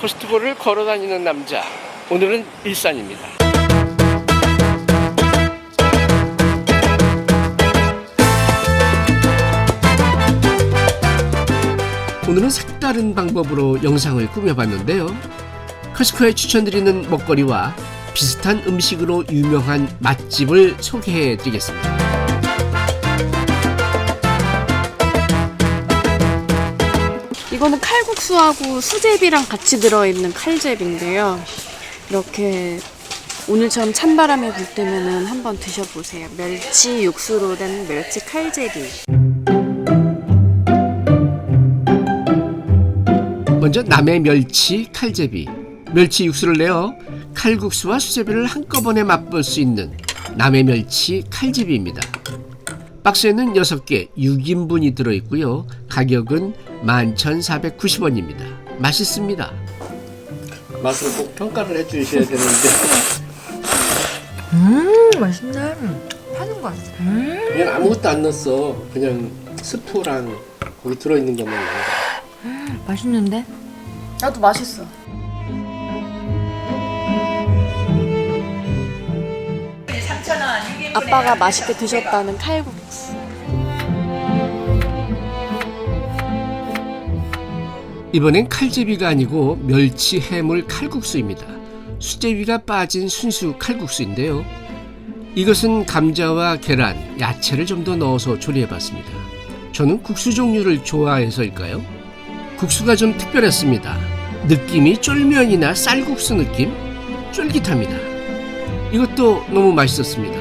코스트코를 걸어 다니는 남자. 오늘은 일산입니다. 오늘은 색다른 방법으로 영상을 꾸며봤는데요. 커스코에 추천드리는 먹거리와 비슷한 음식으로 유명한 맛집을 소개해 드리겠습니다. 이거는 칼국수하고 수제비랑 같이 들어있는 칼제비인데요. 이렇게 오늘처럼 찬바람이 불 때면은 한번 드셔보세요. 멸치 육수로 된 멸치 칼제비. 먼저 남해 멸치 칼제비 멸치 육수를 내어 칼국수와 수제비를 한꺼번에 맛볼 수 있는 남해 멸치 칼제비입니다. 박스에는 6개 6인분이 들어있고요. 가격은 11,490원입니다. 맛있습니다. 맛을 꼭 평가를 해주셔야 되는데 음 맛있네 파는 거 같아 음 그냥 아무것도 안 넣었어. 그냥 스프랑 거기 들어있는 것만 넣어. 맛있는데 나도 맛있어. 아빠가 맛있게 드셨다는 칼국수. 이번엔 칼제비가 아니고 멸치 해물 칼국수입니다. 수제비가 빠진 순수 칼국수인데요. 이것은 감자와 계란, 야채를 좀 더 넣어서 조리해봤습니다. 저는 국수 종류를 좋아해서일까요? 국수가 좀 특별했습니다. 느낌이 쫄면이나 쌀국수 느낌? 쫄깃합니다. 이것도 너무 맛있었습니다.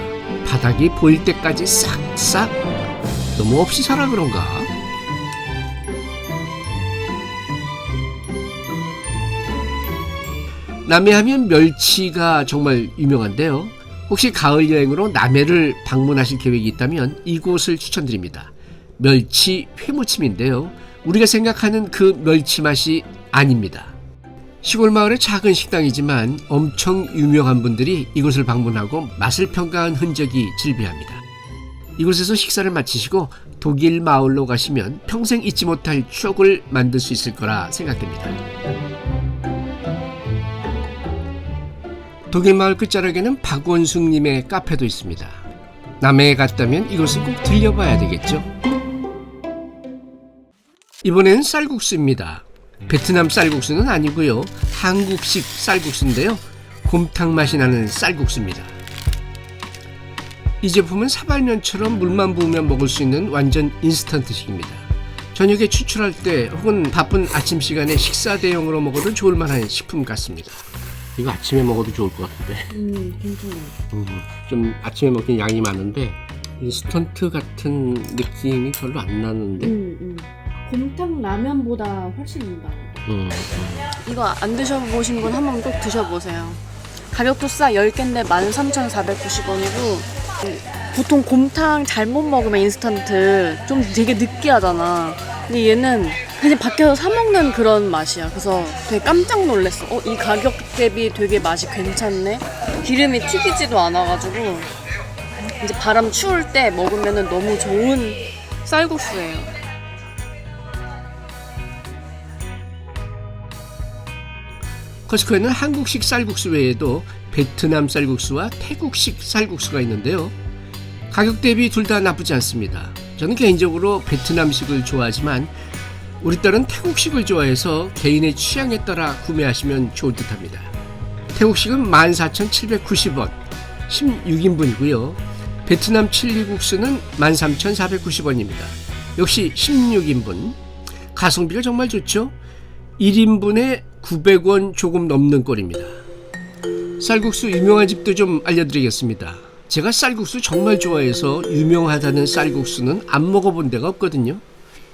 바닥이 보일 때까지 싹싹 너무 없이 살아 그런가? 남해하면 멸치가 정말 유명한데요. 혹시 가을 여행으로 남해를 방문하실 계획이 있다면 이곳을 추천드립니다. 멸치 회무침인데요. 우리가 생각하는 그 멸치 맛이 아닙니다. 시골 마을의 작은 식당이지만 엄청 유명한 분들이 이곳을 방문하고 맛을 평가한 흔적이 질비합니다. 이곳에서 식사를 마치시고 독일 마을로 가시면 평생 잊지 못할 추억을 만들 수 있을 거라 생각됩니다. 독일 마을 끝자락에는 박원숙님의 카페도 있습니다. 남해에 갔다면 이곳은 꼭 들려봐야 되겠죠. 이번엔 쌀국수입니다. 베트남 쌀국수는 아니고요. 한국식 쌀국수인데요. 곰탕 맛이 나는 쌀국수입니다. 이 제품은 사발면처럼 물만 부으면 먹을 수 있는 완전 인스턴트식입니다. 저녁에 추출할 때 혹은 바쁜 아침 시간에 식사 대용으로 먹어도 좋을 만한 식품 같습니다. 이거 아침에 먹어도 좋을 것 같은데. 음, 괜찮아. 음, 좀 아침에 먹긴 양이 많은데 인스턴트 같은 느낌이 별로 안 나는데. 음, 음. 곰탕 라면보다 훨씬 나. 음, 이거 안 드셔보신 분 한 번 꼭 드셔보세요. 가격도 싸 10개인데 13,490원이고 보통 곰탕 잘못 먹으면 인스턴트 좀 되게 느끼하잖아. 근데 얘는 그냥 밖에서 사 먹는 그런 맛이야. 그래서 되게 깜짝 놀랐어. 어, 이 가격 대비 되게 맛이 괜찮네. 기름이 튀기지도 않아가지고 이제 바람 추울 때 먹으면 너무 좋은 쌀국수예요. 커스코에는 한국식 쌀국수 외에도 베트남 쌀국수와 태국식 쌀국수가 있는데요. 가격 대비 둘 다 나쁘지 않습니다. 저는 개인적으로 베트남식을 좋아하지만 우리 딸은 태국식을 좋아해서 개인의 취향에 따라 구매하시면 좋을 듯 합니다. 태국식은 14,790원, 16인분이고요. 베트남 칠리국수는 13,490원입니다. 역시 16인분. 가성비가 정말 좋죠? 1인분에 900원 조금 넘는 꼴입니다. 쌀국수 유명한 집도 좀 알려드리겠습니다. 제가 쌀국수 정말 좋아해서 유명하다는 쌀국수는 안 먹어본 데가 없거든요.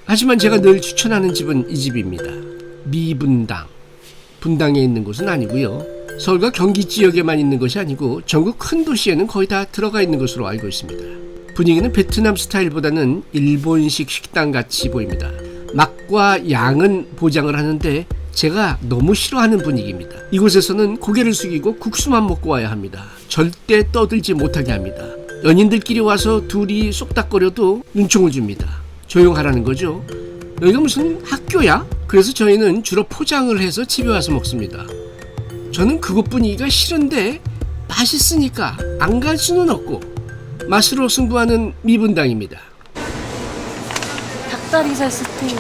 하지만 제가 늘 추천하는 집은 이 집입니다. 미분당. 분당에 있는 곳은 아니고요. 서울과 경기 지역에만 있는 것이 아니고 전국 큰 도시에는 거의 다 들어가 있는 것으로 알고 있습니다. 분위기는 베트남 스타일보다는 일본식 식당 같이 보입니다. 맛과 양은 보장을 하는데 제가 너무 싫어하는 분위기입니다. 이곳에서는 고개를 숙이고 국수만 먹고 와야 합니다. 절대 떠들지 못하게 합니다. 연인들끼리 와서 둘이 쏙닥거려도 눈총을 줍니다. 조용하라는 거죠. 여기가 무슨 학교야? 그래서 저희는 주로 포장을 해서 집에 와서 먹습니다. 저는 그것 분위기가 싫은데 맛있으니까 안 갈 수는 없고 맛으로 승부하는 미분당입니다. 닭다리살 스테이크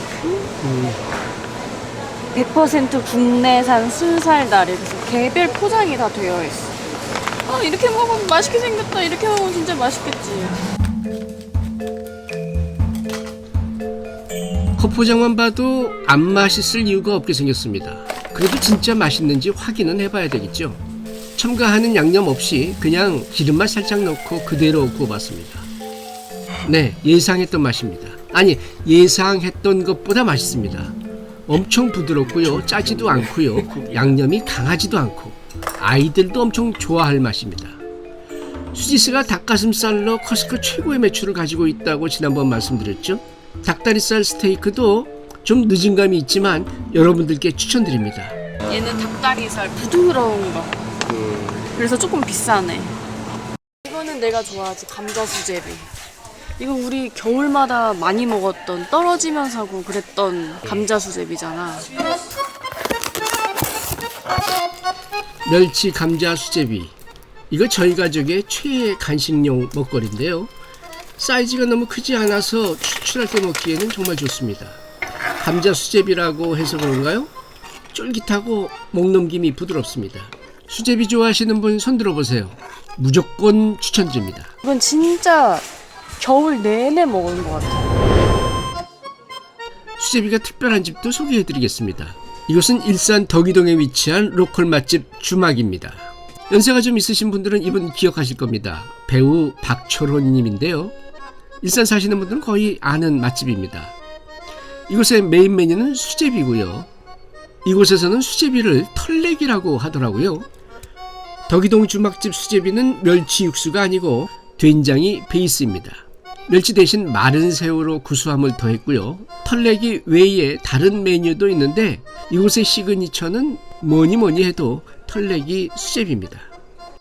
100% 국내산 순살다리 그래서 개별 포장이 다 되어 있어 아 이렇게 먹으면 맛있게 생겼다 이렇게 먹으면 진짜 맛있겠지 포장만 봐도 안 맛있을 이유가 없게 생겼습니다. 그래도 진짜 맛있는지 확인은 해봐야 되겠죠. 첨가하는 양념 없이 그냥 기름만 살짝 넣고 그대로 구워봤습니다. 네, 예상했던 맛입니다. 아니, 예상했던 것보다 맛있습니다. 엄청 부드럽고요, 짜지도 않고요, 양념이 강하지도 않고 아이들도 엄청 좋아할 맛입니다. 수지스가 닭가슴살로 커스코 최고의 매출을 가지고 있다고 지난번 말씀드렸죠. 닭다리살 스테이크도 좀 늦은 감이 있지만 여러분들께 추천드립니다. 얘는 닭다리살 부드러운 거 그래서 조금 비싸네 이거는 내가 좋아하지 감자 수제비 이거 우리 겨울마다 많이 먹었던 떨어지면서 하고 그랬던 감자 수제비잖아 멸치 감자 수제비. 이거 저희 가족의 최애 간식용 먹거리인데요. 사이즈가 너무 크지 않아서 추출할 때 먹기에는 정말 좋습니다. 감자 수제비라고 해서 그런가요? 쫄깃하고 목 넘김이 부드럽습니다. 수제비 좋아하시는 분 손 들어보세요. 무조건 추천드립니다. 이건 진짜 겨울 내내 먹은 것 같아 수제비가 특별한 집도 소개해드리겠습니다. 이곳은 일산 덕이동에 위치한 로컬 맛집 주막입니다. 연세가 좀 있으신 분들은 이분 기억하실 겁니다. 배우 박철호님인데요. 일산 사시는 분들은 거의 아는 맛집입니다. 이곳의 메인 메뉴는 수제비고요. 이곳에서는 수제비를 털레기라고 하더라고요. 덕이동 주막집 수제비는 멸치 육수가 아니고 된장이 베이스입니다. 멸치 대신 마른 새우로 구수함을 더했고요. 털레기 외에 다른 메뉴도 있는데 이곳의 시그니처는 뭐니 뭐니 해도 털레기 수제비입니다.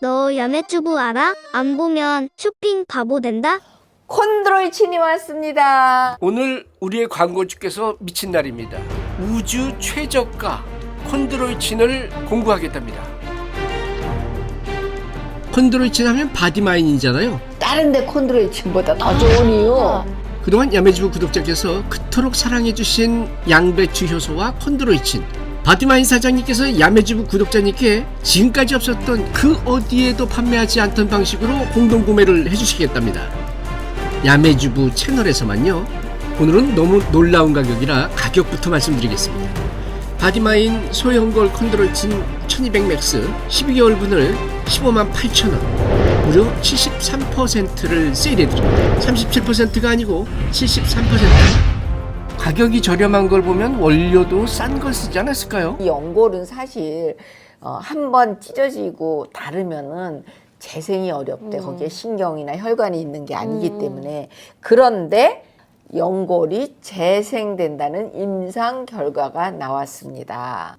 너 야매주부 알아? 안 보면 쇼핑 바보 된다? 콘드로이 친이 왔습니다. 오늘 우리의 광고주께서 미친 날입니다. 우주 최저가 콘드로이친을 공구하겠답니다. 콘드로이친 하면 바디마인이잖아요. 다른데 콘드로이 친보다 더 좋은 이유. 그동안 야매주부 구독자께서 그토록 사랑해주신 양배추 효소와 콘드로이친 바디마인 사장님께서 야매주부 구독자님께 지금까지 없었던 그 어디에도 판매하지 않던 방식으로 공동 구매를 해주시겠답니다. 야매주부 채널에서만요. 오늘은 너무 놀라운 가격이라 가격부터 말씀드리겠습니다. 바디마인 소형골 콘드로이친 1200 맥스 12개월분을 15만 8천원 무려 73%를 세일해드립니다. 37%가 아니고 73% 가격이 저렴한 걸 보면 원료도 싼 걸 쓰지 않았을까요? 이 연골은 사실 어, 한 번 찢어지고 다르면은 재생이 어렵대. 거기에 신경이나 혈관이 있는 게 아니기 때문에 그런데 연골이 재생된다는 임상 결과가 나왔습니다.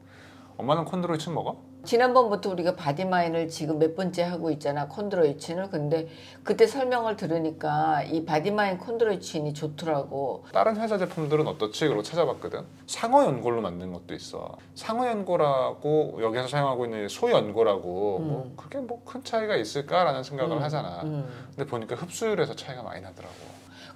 엄마는 콘드로이친 먹어? 지난번부터 우리가 바디마인을 지금 몇 번째 하고 있잖아 콘드로이친을 근데 그때 설명을 들으니까 이 바디마인 콘드로이친이 좋더라고 다른 회사 제품들은 어떻지? 그러고 찾아봤거든. 상어 연골로 만든 것도 있어. 상어 연골하고 여기서 사용하고 있는 소 연골하고 뭐 그게 뭐 큰 차이가 있을까라는 생각을 하잖아. 음. 근데 보니까 흡수율에서 차이가 많이 나더라고.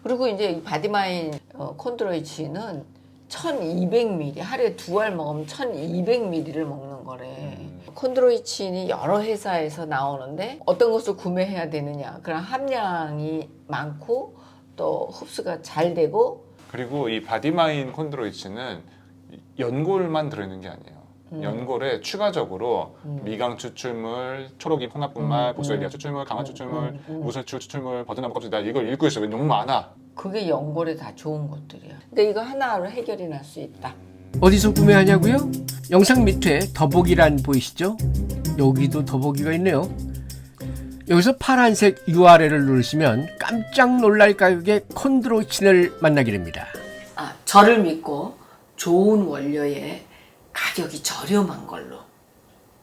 그리고 이제 이 바디마인 어, 콘드로이친은 1200ml 하루에 두 알 먹으면 1200ml를 먹는 거래. 음. 콘드로이친이 여러 회사에서 나오는데 어떤 것을 구매해야 되느냐. 그런 함량이 많고 또 흡수가 잘 되고 그리고 이 바디마인 콘드로이친은 연골만 들어있는 게 아니에요. 음. 연골에 추가적으로 미강 추출물, 초록이 혼합분말, 음, 보스웰리아 음. 추출물, 강화 추출물, 음, 음. 추출물, 버드나무 껍질 나 이걸 읽고 있어. 왜 너무 많아. 그게 연골에 다 좋은 것들이야. 근데 이거 하나로 해결이 날 수 있다. 어디서 구매하냐고요? 영상 밑에 더보기란 보이시죠? 여기도 더보기가 있네요. 여기서 파란색 URL을 누르시면 깜짝 놀랄 가격의 콘드로이친을 만나게 됩니다. 아, 저를 믿고 좋은 원료에 가격이 저렴한 걸로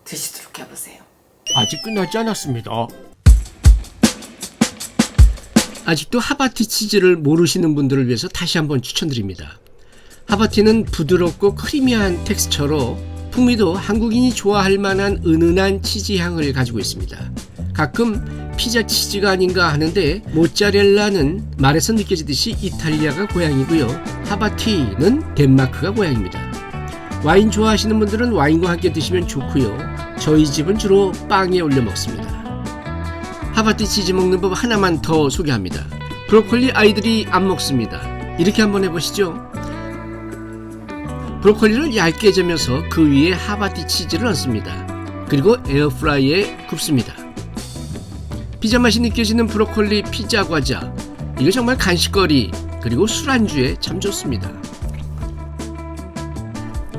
드시도록 해보세요. 아직 끝나지 않았습니다. 아직도 하바티 치즈를 모르시는 분들을 위해서 다시 한번 추천드립니다. 하바티는 부드럽고 크리미한 텍스처로 풍미도 한국인이 좋아할 만한 은은한 치즈 향을 가지고 있습니다. 가끔 피자 치즈가 아닌가 하는데 모짜렐라는 말에서 느껴지듯이 이탈리아가 고향이고요. 하바티는 덴마크가 고향입니다. 와인 좋아하시는 분들은 와인과 함께 드시면 좋고요. 저희 집은 주로 빵에 올려 먹습니다. 하바티 치즈 먹는 법 하나만 더 소개합니다. 브로콜리 아이들이 안 먹습니다. 이렇게 한번 해보시죠. 브로콜리를 얇게 점여서 그 위에 하바티 치즈를 얹습니다. 그리고 에어프라이에 굽습니다. 피자 맛이 느껴지는 브로콜리 피자 과자. 이거 정말 간식거리 그리고 술안주에 참 좋습니다.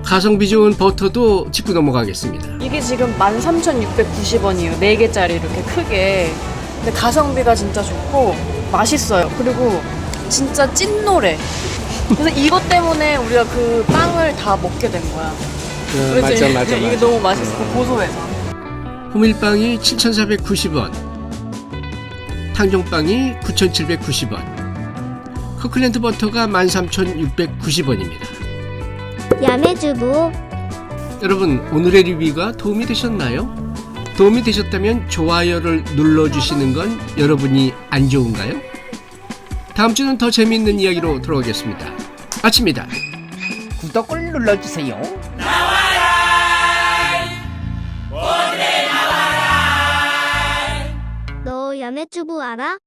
가성비 좋은 버터도 짚고 넘어가겠습니다. 이게 지금 13,690원이에요. 4개짜리 이렇게 크게. 근데 가성비가 진짜 좋고 맛있어요. 그리고 진짜 찐 노래. 그래서 이것 때문에 우리가 그 빵을 다 먹게 된 거야. 그래서 이게 너무 맛있고 고소해서. 호밀빵이 7,490원, 탕종빵이 9,790원, 커클랜드 버터가 13,690원입니다. 야매주부 여러분 오늘의 리뷰가 도움이 되셨나요? 도움이 되셨다면 좋아요를 눌러주시는 건 여러분이 안 좋은가요? 다음 주는 더 재미있는 이야기로 돌아오겠습니다. 아침입니다. 구독을 눌러주세요. 너 야매주부 알아?